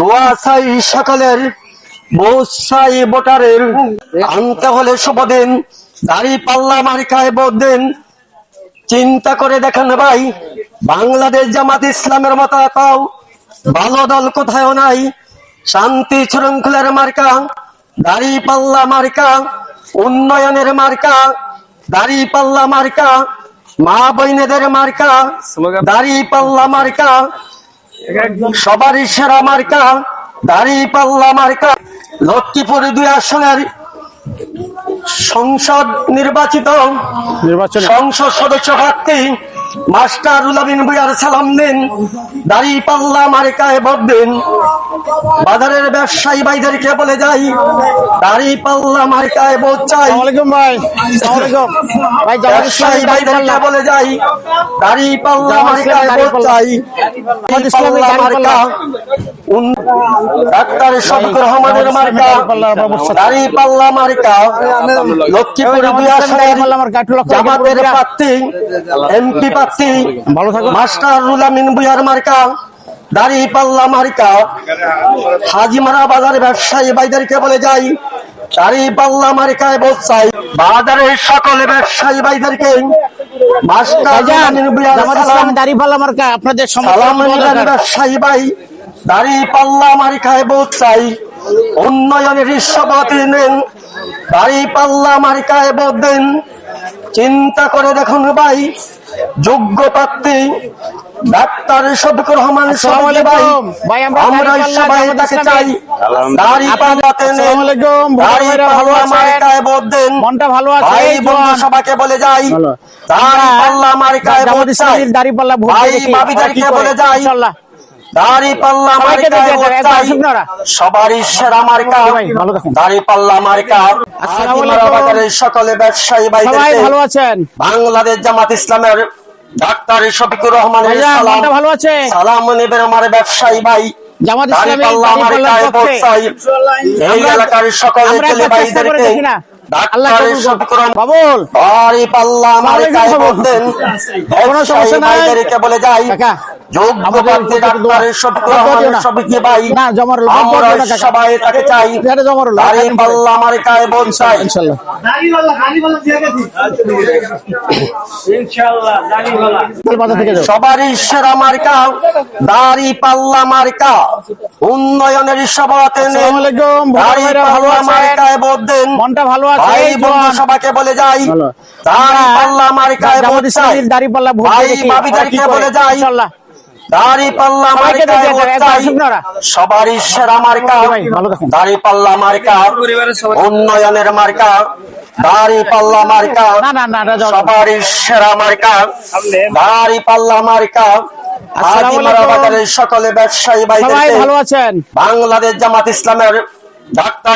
দোয়া চাই সকলের চাই ভোটারের আনতে হলে শুভ দিন দাড়ি পাল্লা মার্কায় ভোট দিন। চিন্তা করে দেখেন ভাই বাংলাদেশ জামাত ইসলামের মতো একাও ভালো দল কোথাও নাই। শান্তি শৃঙ্খলার মার্কা দাড়ি পাল্লা মার্কা উন্নয়নের মার্কা দাড়ি পাল্লা মার্কা মা বইনেদের মার্কা দাড়ি পাল্লা মার্কা। সবারই সেরা মার্কা দাঁড়িয়ে পাল্লা মার্কা। লক্ষ্মীপুর দুই আসনের সংসদ নির্বাচিত নির্বাচনে। সংসদ সদস্য প্রার্থী মাস্টার উলামিন ভুইয়ার সালাম দিন দাড়ি পাল্লা মার্কায় ভোট দিন। বাজারের ব্যবসায়ী ভাইদেরকে বলে যাই দাড়ি পাল্লা মার্কায় ভোট চাই। ব্যবসায়ী ভাইদেরকে বলে যাই দাড়ি পাল্লা মার্কায় ভোট চাই। পাল্লা। মার্কা ডাক্তার শফিক রহমানের মার্কা দাড়ি পাল্লা মার্কা লক্ষ্মীপুর দুই আসনের জামাতের প্রার্থী এমপি প্রার্থী ভালো থাকো মাস্টার রুলামিন বুয়ার মার্কা দাড়ি পাল্লা মার্কা হাজিমারা বাজার ব্যবসায়ী ভাইদেরকে বলে যাই দাড়ি পাল্লা মার্কায় চাই বাজারের সকলে ব্যবসায়ী ভাইদেরকে মাস্টার রুলামিন বুয়ার সালাম ইসলামী মার্কা আপনাদের ব্যবসায়ী ভাই দাড়ি পাল্লা মার্কায় ভোট চাই উন্নয়নের ঈশ্বরপতি নেন। দাড়ি পাল্লা মার্কায় ভোট দেন চিন্তা করে দেখুন ভাই যোগ্য প্রার্থী ডাক্তার রহমান ভাই আমরা সবাই তাকে চাই। দাড়ি পাল্লাতে দাড়ি পাল্লা? মার্কায় ভোট দেন মনটা ভালো আছে ভাই বন্ধু। সবাইকে বলে যাই। দাড়ি পাল্লা মার্কায় ভোট চাই দাঁড়িপাল্লা ভোট ভাই দিয়ে দেখি। ভাবিদেরকে ওরা কি করে। বলে যাই। ইনশাআল্লাহ। দাড়ি পাল্লা। সবারই সেরা মার্কা। ভাই। দাড়ি পাল্লা মার্কা। সকলে ব্যবসায়ী ভাইদেরকে ভালো আছেন। বাংলাদেশ জামাত ইসলামের ডাক্তার শফিকুর মনটা ভালো আছে? সালাম নেবেন আমার ব্যবসায়ী ভাই। জামাত দাড়ি ইসলামী পাল্লা দাঁড়িপাল্লার মার্কায় ভোট পক্ষে। চাই এই এলাকার সকলে ছেলে ভাইদেরকে বাবুল দাড়ি পাল্লা বলে যাই। আমরা। সবাই তাকে চাই। রইল। দাড়ি পাল্লা চাই। সবারই সেরা মার্কা। দাড়ি পাল্লা মার্কা। উন্নয়নের সভাতে দাড়ি ভালো পাল্লা মার্কায় দেন। মনটা ভালো আছে ভাই বন্ধু সবাইকে বলে যাই। দাড়ি পাল্লা মার্কায় ভোট চাই ইসলামীর দাঁড়িপাল্লা ভোট ভাই দিয়ে দেখি ওরা কি ভাবিদেরকে করে। বলে যাই। দাড়ি পাল্লা মার্কায় ভোট চাই আসুন না ওরা। সবারই সেরা মার্কা। ভাই, ভালো থাকুন। দাড়ি পাল্লা মার্কা। উন্নয়নের মার্কা। দাড়ি পাল্লা মার্কা। না না না এটা যাও। সবারই সেরা মার্কা। দাড়ি পাল্লা মার্কা। সকলে ব্যবসায়ী ভাইদেরকে ভালো আছেন। বাংলাদেশ জামাত ইসলামের ডাক্তার